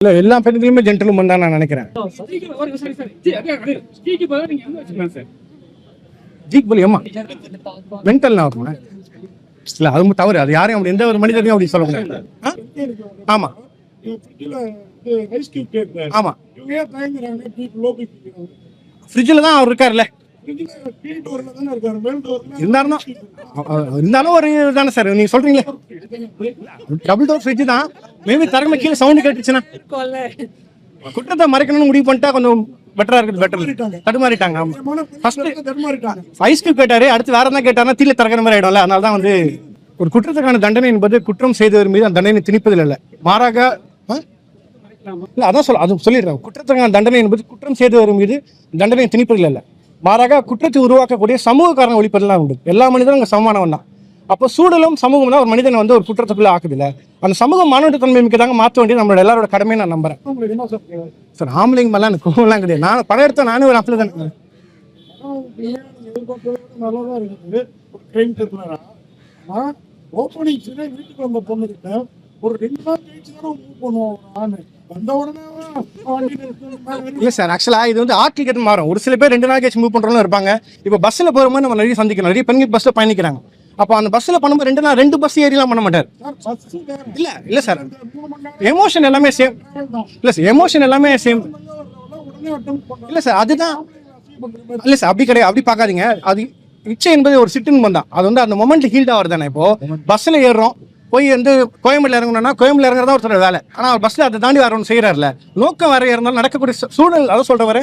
இல்ல எல்லா பெண்களுமே ஜென்டில்மன் தான் நான் நினைக்கிறேன். ஜீக் போலி அம்மா மென்டல் இருக்குமா இல்ல அது தவறு. அது யாரையும் அப்படி எந்த ஒரு மனிதனையும் அப்படி சொல்ல முடியாது? ஆமா. ஆமா. ஃப்ரிட்ஜில் தான் அவர் இருக்காருல்ல. இருந்தாலும் இருந்தாலும் ஒரு தானே சார். நீங்க சொல்றீங்களே. டபுள் டோர் ஃப்ரிட்ஜ் தான். மேபி தரமே கீழே சவுண்ட் கேட்டுச்சுன்னா. குற்றத்தை மறைக்கணும்னு முடிவு பண்ணிட்டா கொஞ்சம் பெட்டரா இருக்குது. பெட்டர் தடுமாறிட்டாங்க. ஆமா. ஃபர்ஸ்ட் ஐஸ் கியூப் கேட்டாரு அடுத்து வேற என்ன கேட்டாருன்னா தீல திறக்கிற மாதிரி ஆயிடும்ல அதனால தான் வந்து ஒரு குற்றத்துக்கான தண்டனை என்பது குற்றம் செய்தவர் மீது அந்த தண்டனை திணிப்பதில் இல்லை. மாறாக ஆ? இல்ல அதான் சொல்ல அது சொல்லிடுறேன். குற்றத்துக்கான தண்டனை என்பது குற்றம் செய்தவர் மீது தண்டனை திணிப்பதில் இல்லை. மாறாக குற்றத்தை உருவாக்கக்கூடிய சமூக காரணம் ஒழிப்பதெல்லாம் உண்டு. எல்லா மனிதரும் அங்கே சமமானவன் தான். அப்போ சூழலும் சமூகம் தான் ஒரு மனிதனை வந்து ஒரு குற்றத்துக்குள்ள ஆக்குதுல்ல? அந்த சமூகம் மானுடத்தன்மை மிக்கதாங்க மாற்ற வேண்டியது நம்மளோட எல்லாரோட கடமையை நான் நம்புறேன். சார் ஆம்பளைங்க மேலாம் எனக்கு கோவம்லாம் கிடையாது. நான் படம் எடுத்த நானும் ஒரு அப்படி தான். ஓப்பனிங் வீட்டுக்கு வந்த பொண்ணு கிட்ட ஒரு ரெண்டு நாள் கழிச்சு தானே மூவ் பண்ணுவோம் ஆணு வந்த உடனே வண்டி நிறுத்தி இல்லை சார் ஆக்சுவலாக இது வந்து ஆட்கள் கேட்டு மாறும். ஒரு சில பேர் ரெண்டு நாள் கழிச்சு மூவ் பண்ணுறவங்களும் இருப்பாங்க. இப்போ பஸ்ஸில் போகும்போது நம்ம நிறைய சந்திக்கணும் நிறைய பெண்கள் பஸ்ஸில் பயணிக்கிறாங்க. அப்போ அந்த பஸ்ஸில் பண்ணும்போது ரெண்டு நாள் ரெண்டு பஸ் ஏறிலாம் பண்ண மாட்டார். இல்லை இல்லை சார் எமோஷன் எல்லாமே சேம் இல்லை சார் எமோஷன் எல்லாமே சேம் இல்லை சார் அதுதான். இல்லை சார் அப்படி கிடையாது. அப்படி பார்க்காதீங்க. அது இச்சை என்பது ஒரு சிட்டின் தான். அது வந்து அந்த மொமெண்ட் ஹீல்ட் ஆகிறது தானே இப்போது பஸ்ஸில் ஏறுறோம். போய் வந்து கோயம்புல இறங்கணும்னா கோயம்பேட்டில் இறங்குறதா ஒருத்தர் வேலை. ஆனால் அவர் பஸ்ஸில் அதை தாண்டி வரணும் செய்கிறார்ல நோக்கம் வேற இருந்தாலும் நடக்கக்கூடிய சூழல் அதை சொல்கிற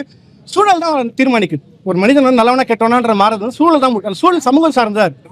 சூழல் தான் தீர்மானிக்குது. ஒரு மனிதன் வந்து நல்லவனா கெட்டவனான்ற மாறது சூழல் தான் சூழல் சமூகம் சார்ந்ததா இருக்கு.